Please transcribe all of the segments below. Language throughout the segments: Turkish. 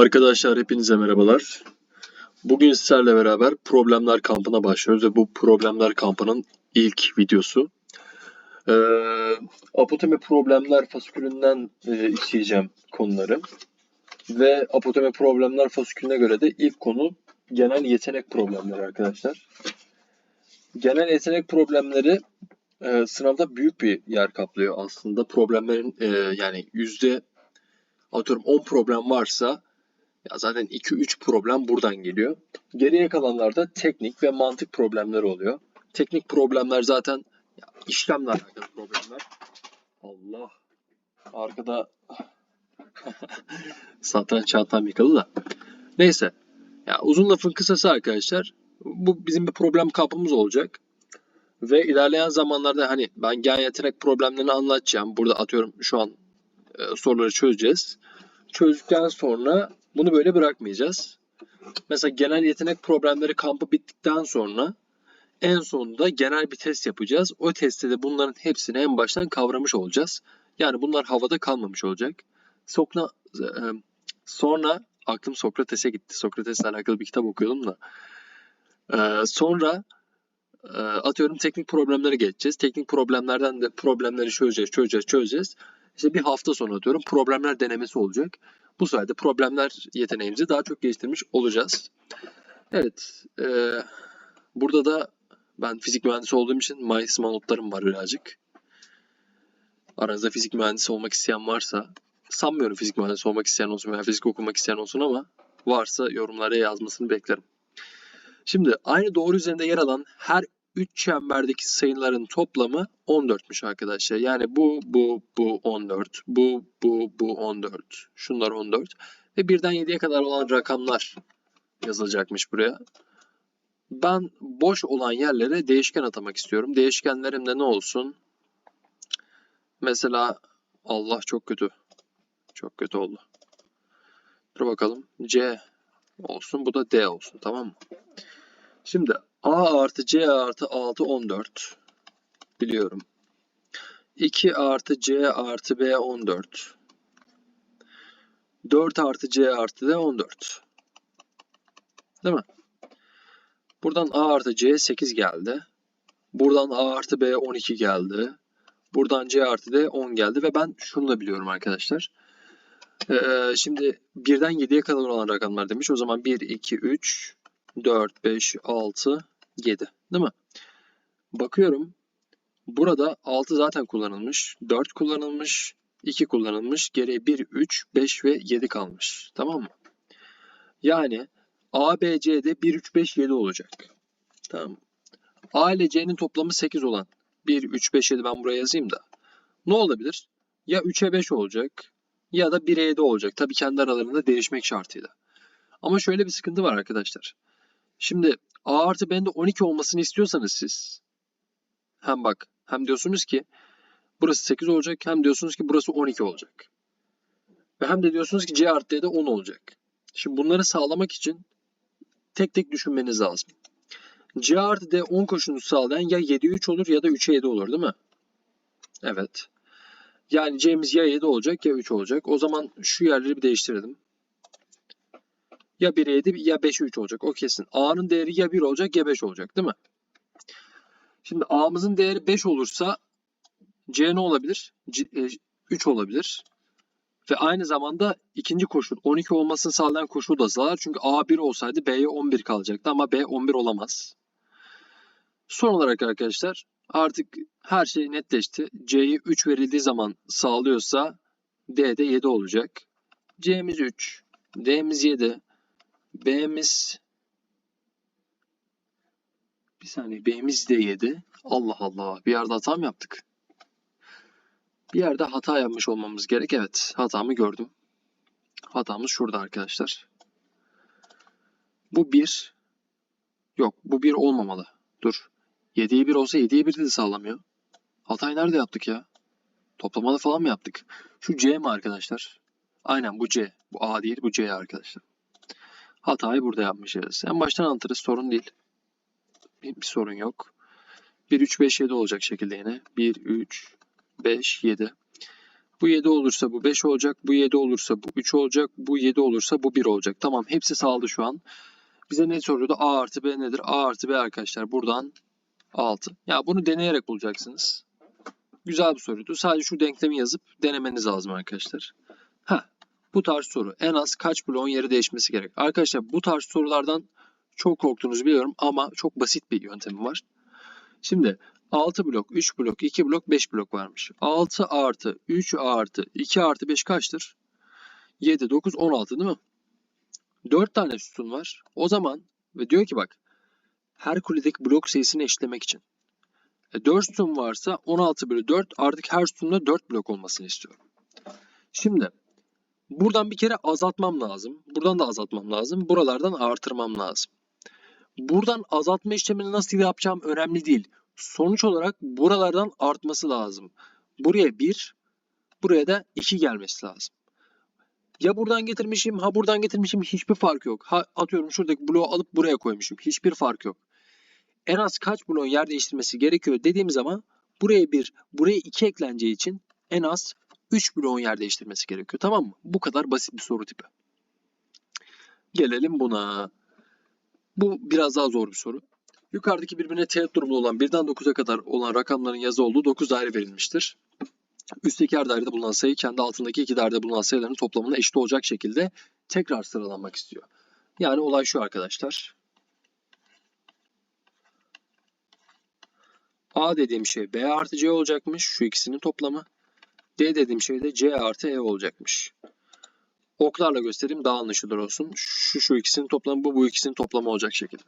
Arkadaşlar hepinize merhabalar. Bugün sizlerle beraber problemler kampına başlıyoruz ve bu problemler kampının ilk videosu. Ee, apotemi problemler fasikülünden e, işleyeceğim konuları. Ve apotemi problemler fasikülüne göre de ilk konu genel yetenek problemleri arkadaşlar. Genel yetenek problemleri e, sınavda büyük bir yer kaplıyor aslında. Problemlerin e, yani yüzde atıyorum 10 problem varsa ya zaten 2-3 problem buradan geliyor. Geriye kalanlarda teknik ve mantık problemleri oluyor. Teknik problemler zaten ya, işlemle alakalı problemler. Allah. Arkada satranç çantam yıkıldı da. Neyse. Ya uzun lafın kısası arkadaşlar. Bu bizim bir problem kapımız olacak. Ve ilerleyen zamanlarda hani ben gen yetenek problemlerini anlatacağım. Burada atıyorum şu an e, soruları çözeceğiz. Çözdükten sonra bunu böyle bırakmayacağız. Mesela genel yetenek problemleri kampı bittikten sonra en sonunda genel bir test yapacağız. O testte de bunların hepsini en baştan kavramış olacağız. Yani bunlar havada kalmamış olacak. Sokna, e, sonra aklım Sokrates'e gitti. Sokrates'le alakalı bir kitap okuyordum da. E, sonra e, atıyorum teknik problemlere geçeceğiz. Teknik problemlerden de problemleri çözeceğiz, çözeceğiz, çözeceğiz. İşte bir hafta sonra atıyorum problemler denemesi olacak. Bu sayede problemler yeteneğimizi daha çok geliştirmiş olacağız. Evet, e, burada da ben fizik mühendisi olduğum için MySma notlarım var birazcık. Aranızda fizik mühendisi olmak isteyen varsa, sanmıyorum fizik mühendisi olmak isteyen olsun veya fizik okumak isteyen olsun ama varsa yorumlara yazmasını beklerim. Şimdi aynı doğru üzerinde yer alan her 3 çemberdeki sayıların toplamı 14'müş arkadaşlar. Yani bu, bu, bu 14, bu, bu, bu 14, şunlar 14 ve birden 7'ye kadar olan rakamlar yazılacakmış buraya. Ben boş olan yerlere değişken atamak istiyorum. Değişkenlerim de ne olsun? Mesela Allah çok kötü. Çok kötü oldu. Dur bakalım. C olsun. Bu da D olsun. Tamam mı? Şimdi A artı C artı 6 14. Biliyorum. 2 artı C artı B 14. 4 artı C artı D 14. Değil mi? Buradan A artı C 8 geldi. Buradan A artı B 12 geldi. Buradan C artı D 10 geldi ve ben şunu da biliyorum arkadaşlar. Ee, şimdi 1'den 7'ye kadar olan rakamlar demiş. O zaman 1, 2, 3, 4, 5, 6, 7. Değil mi? Bakıyorum. Burada 6 zaten kullanılmış. 4 kullanılmış. 2 kullanılmış. Geriye 1, 3, 5 ve 7 kalmış. Tamam mı? Yani A, B, C'de 1, 3, 5, 7 olacak. Tamam A ile C'nin toplamı 8 olan 1, 3, 5, 7 ben buraya yazayım da. Ne olabilir? Ya 3'e 5 olacak ya da 1'e 7 olacak. Tabii kendi aralarında değişmek şartıyla. Ama şöyle bir sıkıntı var arkadaşlar. Şimdi A artı B'nin de 12 olmasını istiyorsanız siz hem bak hem diyorsunuz ki burası 8 olacak hem diyorsunuz ki burası 12 olacak. Ve hem de diyorsunuz ki C artı D'de 10 olacak. Şimdi bunları sağlamak için tek tek düşünmeniz lazım. C artı D 10 koşulunu sağlayan ya 7'ye 3 olur ya da 3'e 7 olur değil mi? Evet. Yani C'miz ya 7 olacak ya 3 olacak. O zaman şu yerleri bir değiştirelim. Ya 1'e 7 ya 5'e 3 olacak. O kesin. A'nın değeri ya 1 olacak ya 5 olacak değil mi? Şimdi A'mızın değeri 5 olursa C ne olabilir? C, e, 3 olabilir. Ve aynı zamanda ikinci koşul 12 olmasını sağlayan koşul da sağlar. Çünkü A 1 olsaydı B'ye 11 kalacaktı ama B 11 olamaz. Son olarak arkadaşlar artık her şey netleşti. C'ye 3 verildiği zaman sağlıyorsa D'de 7 olacak. C'miz 3, D'miz 7, B'miz bir saniye B'miz de 7. Allah Allah bir yerde hata mı yaptık? Bir yerde hata yapmış olmamız gerek. Evet hatamı gördüm. Hatamız şurada arkadaşlar. Bu 1. Yok bu 1 olmamalı. Dur. 7'ye 1 olsa 7'ye 1 de sağlamıyor. Hatayı nerede yaptık ya? Toplamalı falan mı yaptık? Şu C mi arkadaşlar? Aynen bu C. Bu A değil bu C arkadaşlar. Hatayı burada yapmışız. En baştan anlatırız sorun değil. Bir, bir sorun yok. 1, 3, 5, 7 olacak şekilde yine. 1, 3, 5, 7. Bu 7 olursa bu 5 olacak. Bu 7 olursa bu 3 olacak. Bu 7 olursa bu 1 olacak. Tamam hepsi sağladı şu an. Bize ne soruyordu? A artı B nedir? A artı B arkadaşlar buradan 6. Ya bunu deneyerek bulacaksınız. Güzel bir soruydu. Sadece şu denklemi yazıp denemeniz lazım arkadaşlar. Ha, bu tarz soru. En az kaç bloğun yeri değişmesi gerek? Arkadaşlar bu tarz sorulardan çok korktuğunuzu biliyorum ama çok basit bir yöntemi var. Şimdi 6 blok, 3 blok, 2 blok, 5 blok varmış. 6 artı 3 artı 2 artı 5 kaçtır? 7, 9, 16 değil mi? 4 tane sütun var. O zaman ve diyor ki bak her kuledeki blok sayısını eşitlemek için. E 4 sütun varsa 16 bölü 4 artık her sütunda 4 blok olmasını istiyorum. Şimdi buradan bir kere azaltmam lazım. Buradan da azaltmam lazım. Buralardan artırmam lazım. Buradan azaltma işlemini nasıl yapacağım önemli değil. Sonuç olarak buralardan artması lazım. Buraya 1, buraya da 2 gelmesi lazım. Ya buradan getirmişim, ha buradan getirmişim hiçbir fark yok. Ha atıyorum şuradaki bloğu alıp buraya koymuşum. Hiçbir fark yok. En az kaç bloğun yer değiştirmesi gerekiyor dediğim zaman buraya 1, buraya 2 ekleneceği için en az 3 bloğun yer değiştirmesi gerekiyor. Tamam mı? Bu kadar basit bir soru tipi. Gelelim buna. Bu biraz daha zor bir soru. Yukarıdaki birbirine teğet durumlu olan 1'den 9'a kadar olan rakamların yazı olduğu 9 daire verilmiştir. Üstteki her dairede bulunan sayı kendi altındaki iki dairede bulunan sayıların toplamına eşit olacak şekilde tekrar sıralanmak istiyor. Yani olay şu arkadaşlar. A dediğim şey B artı C olacakmış. Şu ikisinin toplamı. D dediğim şey de C artı E olacakmış. Oklarla göstereyim daha anlaşılır olsun. Şu şu ikisinin toplamı bu bu ikisinin toplamı olacak şekilde.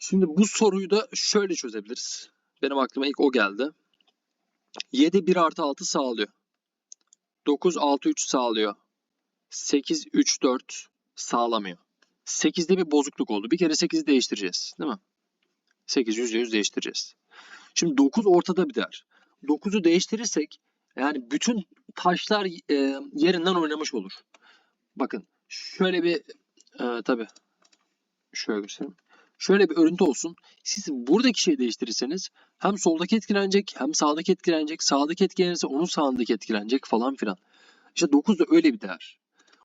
Şimdi bu soruyu da şöyle çözebiliriz. Benim aklıma ilk o geldi. 7 1 artı 6 sağlıyor. 9 6 3 sağlıyor. 8 3 4 sağlamıyor. 8'de bir bozukluk oldu. Bir kere 8'i değiştireceğiz. Değil mi? 8 %100 değiştireceğiz. Şimdi 9 ortada bir değer. 9'u değiştirirsek yani bütün taşlar e, yerinden oynamış olur. Bakın şöyle bir e, tabi şöyle göstereyim. Şöyle bir örüntü olsun. Siz buradaki şeyi değiştirirseniz hem soldaki etkilenecek hem sağdaki etkilenecek. Sağdaki etkilenirse onun sağındaki etkilenecek falan filan. İşte 9 da öyle bir değer.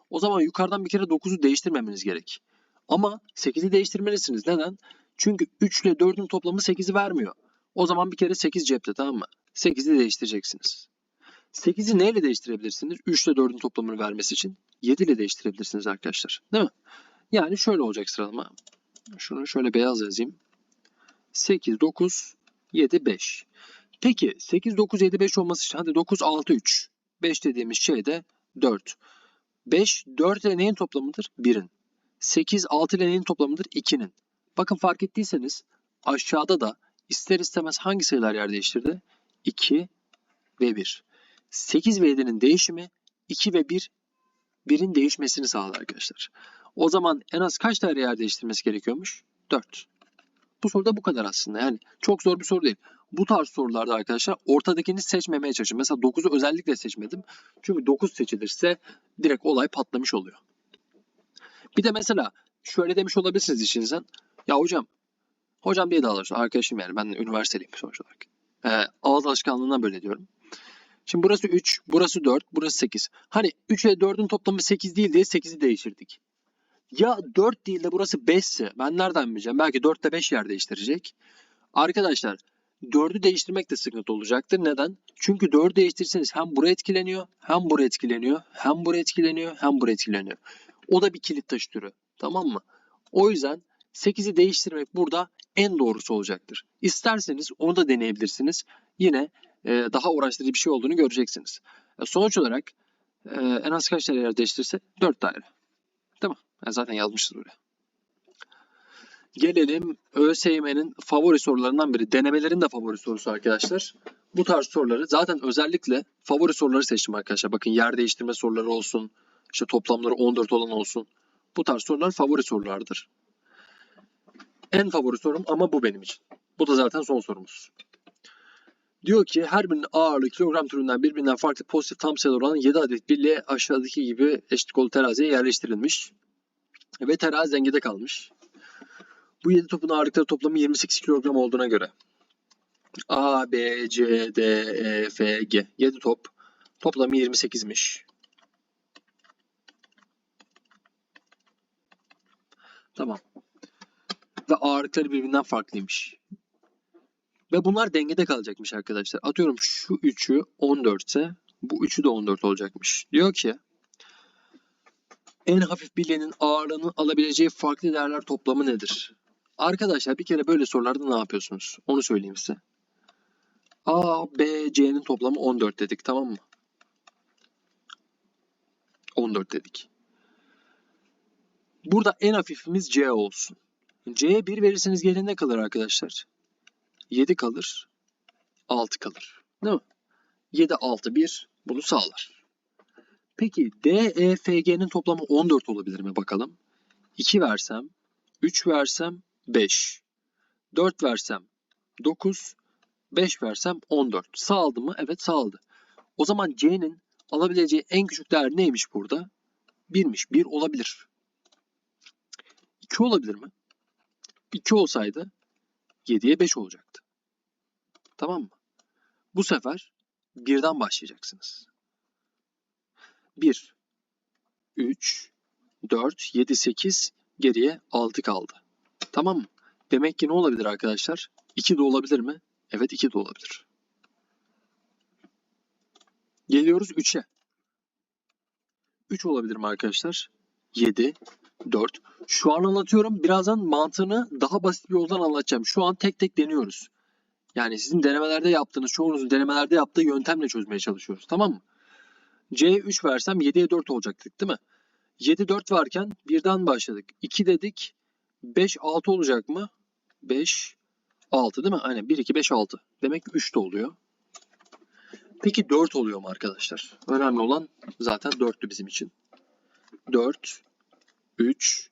O zaman yukarıdan bir kere 9'u değiştirmemeniz gerek. Ama 8'i değiştirmelisiniz. Neden? Çünkü 3 ile 4'ün toplamı 8'i vermiyor. O zaman bir kere 8 cepte tamam mı? 8'i değiştireceksiniz. 8'i neyle değiştirebilirsiniz? 3 ile 4'ün toplamını vermesi için 7 ile değiştirebilirsiniz arkadaşlar. Değil mi? Yani şöyle olacak sıralama. Şunu şöyle beyaz yazayım. 8, 9, 7, 5. Peki 8, 9, 7, 5 olması için hadi 9, 6, 3. 5 dediğimiz şey de 4. 5, 4 ile neyin toplamıdır? 1'in. 8, 6 ile neyin toplamıdır? 2'nin. Bakın fark ettiyseniz aşağıda da ister istemez hangi sayılar yer değiştirdi? 2 ve 1. 8 ve 7'nin değişimi 2 ve 1 1'in değişmesini sağlar arkadaşlar. O zaman en az kaç tane yer değiştirmesi gerekiyormuş? 4. Bu soruda bu kadar aslında. Yani çok zor bir soru değil. Bu tarz sorularda arkadaşlar ortadakini seçmemeye çalışın. Mesela 9'u özellikle seçmedim. Çünkü 9 seçilirse direkt olay patlamış oluyor. Bir de mesela şöyle demiş olabilirsiniz içinizden. Ya hocam, hocam diye de alır. Arkadaşım yani ben üniversiteliyim sonuç olarak. Ee, ağız alışkanlığından böyle diyorum. Şimdi burası 3, burası 4, burası 8. Hani 3 ile 4'ün toplamı 8 değil diye 8'i değiştirdik. Ya 4 değil de burası 5 ise ben nereden bileceğim? Belki 4 ile 5 yer değiştirecek. Arkadaşlar 4'ü değiştirmek de sıkıntı olacaktır. Neden? Çünkü 4'ü değiştirseniz hem buraya etkileniyor, hem buraya etkileniyor, hem buraya etkileniyor, hem buraya etkileniyor. O da bir kilit taşı türü. Tamam mı? O yüzden 8'i değiştirmek burada en doğrusu olacaktır. İsterseniz onu da deneyebilirsiniz. Yine e, daha uğraştırıcı bir şey olduğunu göreceksiniz. E, sonuç olarak e, en az kaç yer değiştirirse 4 daire. Mi? Ben zaten yazmışız buraya. Gelelim ÖSYM'nin favori sorularından biri. Denemelerin de favori sorusu arkadaşlar. Bu tarz soruları zaten özellikle favori soruları seçtim arkadaşlar. Bakın yer değiştirme soruları olsun. işte toplamları 14 olan olsun. Bu tarz sorular favori sorulardır. En favori sorum ama bu benim için. Bu da zaten son sorumuz. Diyor ki her birinin ağırlığı kilogram türünden birbirinden farklı pozitif tam sayılar olan 7 adet birliğe aşağıdaki gibi eşit kolu teraziye yerleştirilmiş. Ve terazi dengede kalmış. Bu 7 topun ağırlıkları toplamı 28 kilogram olduğuna göre A, B, C, D, E, F, G 7 top Toplamı 28'miş. Tamam. Ve ağırlıkları birbirinden farklıymış. Ve bunlar dengede kalacakmış arkadaşlar. Atıyorum şu 3'ü 14 ise bu 3'ü de 14 olacakmış. Diyor ki en hafif bilyenin ağırlığının alabileceği farklı değerler toplamı nedir? Arkadaşlar bir kere böyle sorularda ne yapıyorsunuz? Onu söyleyeyim size. A, B, C'nin toplamı 14 dedik tamam mı? 14 dedik. Burada en hafifimiz C olsun. C'ye 1 verirseniz geriye ne kalır arkadaşlar? 7 kalır. 6 kalır. Değil mi? 7, 6, 1 bunu sağlar. Peki D, E, F, G'nin toplamı 14 olabilir mi bakalım? 2 versem, 3 versem 5. 4 versem 9. 5 versem 14. Sağladı mı? Evet sağladı. O zaman C'nin alabileceği en küçük değer neymiş burada? 1'miş. 1 olabilir. 2 olabilir mi? 2 olsaydı 7'ye 5 olacaktı. Tamam mı? Bu sefer 1'den başlayacaksınız. 1, 3, 4, 7, 8 geriye 6 kaldı. Tamam mı? Demek ki ne olabilir arkadaşlar? 2 de olabilir mi? Evet 2 de olabilir. Geliyoruz 3'e. 3 olabilir mi arkadaşlar? 7, 4. Şu an anlatıyorum. Birazdan mantığını daha basit bir yoldan anlatacağım. Şu an tek tek deniyoruz. Yani sizin denemelerde yaptığınız, çoğunuzun denemelerde yaptığı yöntemle çözmeye çalışıyoruz. Tamam mı? C'ye 3 versem 7'ye 4 olacaktık değil mi? 7, 4 varken birden başladık. 2 dedik. 5, 6 olacak mı? 5, 6 değil mi? Aynen 1, 2, 5, 6. Demek ki 3 de oluyor. Peki 4 oluyor mu arkadaşlar? Önemli olan zaten 4'tü bizim için. 4, 3,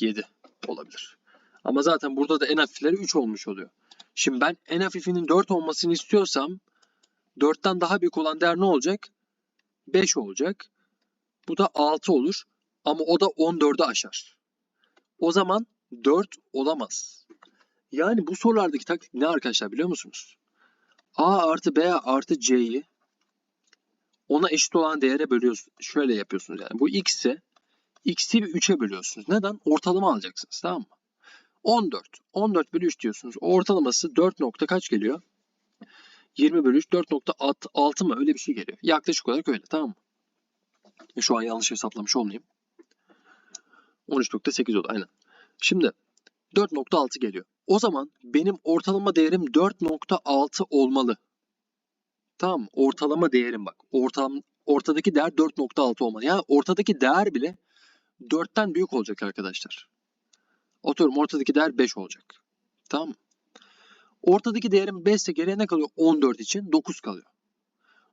7 olabilir. Ama zaten burada da en hafifleri 3 olmuş oluyor. Şimdi ben en hafifinin 4 olmasını istiyorsam 4'ten daha büyük olan değer ne olacak? 5 olacak. Bu da 6 olur. Ama o da 14'ü aşar. O zaman 4 olamaz. Yani bu sorulardaki taktik ne arkadaşlar biliyor musunuz? A artı B artı C'yi ona eşit olan değere bölüyorsunuz. Şöyle yapıyorsunuz yani. Bu x'i x'i bir 3'e bölüyorsunuz. Neden? Ortalama alacaksınız tamam mı? 14. 14 bölü 3 diyorsunuz. Ortalaması 4 nokta kaç geliyor? 20 bölü 3 4.6 mı? Öyle bir şey geliyor. Yaklaşık olarak öyle tamam mı? Şu an yanlış hesaplamış olmayayım. 13.8 oldu aynen. Şimdi 4.6 geliyor. O zaman benim ortalama değerim 4.6 olmalı. Tamam? Ortalama değerim bak. Ortam, ortadaki değer 4.6 olmalı. Yani ortadaki değer bile 4'ten büyük olacak arkadaşlar. Oturum ortadaki değer 5 olacak. Tamam mı? Ortadaki değerim 5 ise geriye ne kalıyor? 14 için 9 kalıyor.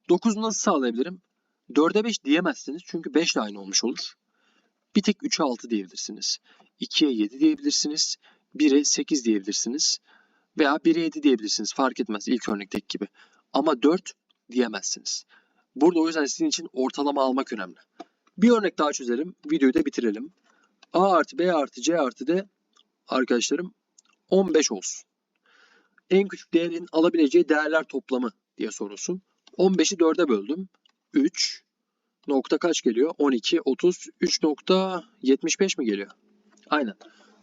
9'u nasıl sağlayabilirim? 4'e 5 diyemezsiniz çünkü 5 ile aynı olmuş olur. Bir tek 3'e 6 diyebilirsiniz. 2'ye 7 diyebilirsiniz. 1'e 8 diyebilirsiniz. Veya 1'e 7 diyebilirsiniz. Fark etmez ilk örnekteki gibi. Ama 4 diyemezsiniz. Burada o yüzden sizin için ortalama almak önemli. Bir örnek daha çözelim. Videoyu da bitirelim. A artı B artı C artı D arkadaşlarım 15 olsun. En küçük değerin alabileceği değerler toplamı diye sorulsun. 15'i 4'e böldüm. 3 nokta kaç geliyor? 12, 30, 3.75 mi geliyor? Aynen.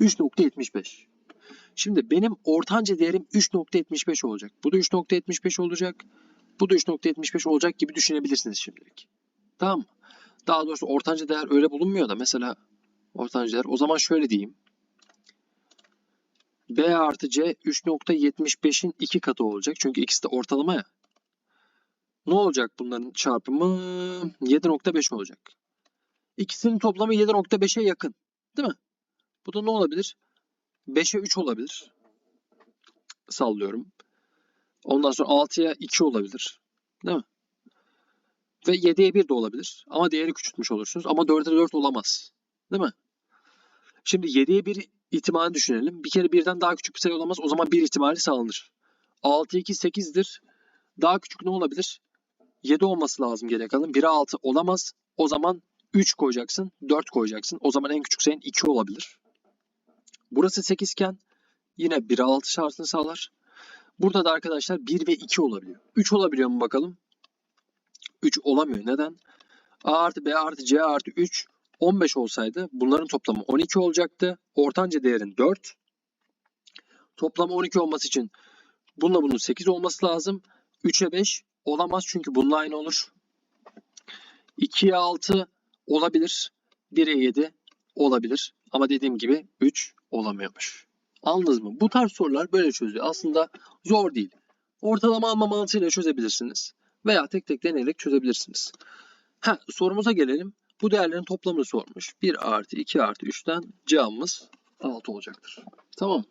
3.75. Şimdi benim ortanca değerim 3.75 olacak. Bu da 3.75 olacak. Bu da 3.75 olacak gibi düşünebilirsiniz şimdilik. Tamam mı? Daha doğrusu ortanca değer öyle bulunmuyor da mesela ortanca değer o zaman şöyle diyeyim. B artı C 3.75'in 2 katı olacak. Çünkü ikisi de ortalama ya. Ne olacak bunların çarpımı? 7.5 olacak. İkisinin toplamı 7.5'e yakın. Değil mi? Bu da ne olabilir? 5'e 3 olabilir. Sallıyorum. Ondan sonra 6'ya 2 olabilir. Değil mi? Ve 7'ye 1 de olabilir. Ama değeri küçültmüş olursunuz. Ama 4'e 4 olamaz. Değil mi? Şimdi 7'ye 1 ihtimalini düşünelim. Bir kere birden daha küçük bir sayı olamaz. O zaman 1 ihtimali sağlanır. 6, 2, 8'dir. Daha küçük ne olabilir? 7 olması lazım geriye kalan. 1'e 6 olamaz. O zaman 3 koyacaksın. 4 koyacaksın. O zaman en küçük sayın 2 olabilir. Burası 8 iken yine 1'e 6 şartını sağlar. Burada da arkadaşlar 1 ve 2 olabiliyor. 3 olabiliyor mu bakalım? 3 olamıyor. Neden? A artı B artı C artı 3 15 olsaydı bunların toplamı 12 olacaktı. Ortanca değerin 4. Toplam 12 olması için bununla bunun 8 olması lazım. 3'e 5 olamaz çünkü bununla aynı olur. 2'ye 6 olabilir. 1'e 7 olabilir. Ama dediğim gibi 3 olamıyormuş. Anladınız mı? Bu tarz sorular böyle çözülüyor. Aslında zor değil. Ortalama alma mantığıyla çözebilirsiniz. Veya tek tek deneyerek çözebilirsiniz. Ha, sorumuza gelelim. Bu değerlerin toplamını sormuş. 1 artı 2 artı 3'ten cevabımız 6 olacaktır. Tamam.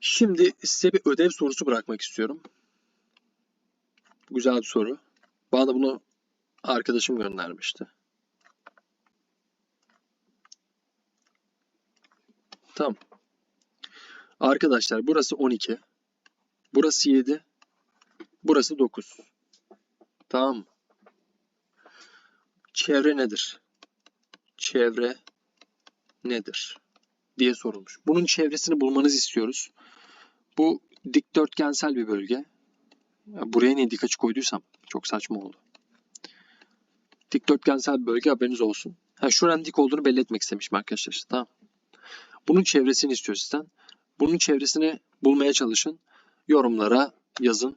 Şimdi size bir ödev sorusu bırakmak istiyorum. Güzel bir soru. Bana da bunu arkadaşım göndermişti. Tamam. Arkadaşlar burası 12. Burası 7. Burası 9. Tamam mı? Çevre nedir? Çevre nedir? diye sorulmuş. Bunun çevresini bulmanızı istiyoruz. Bu dikdörtgensel bir bölge. Ya Buraya niye dik açı koyduysam çok saçma oldu. Dikdörtgensel bir bölge haberiniz olsun. Ha, şuranın dik olduğunu belli etmek istemişim arkadaşlar. Tamam. Bunun çevresini istiyor sizden. Bunun çevresini bulmaya çalışın. Yorumlara yazın.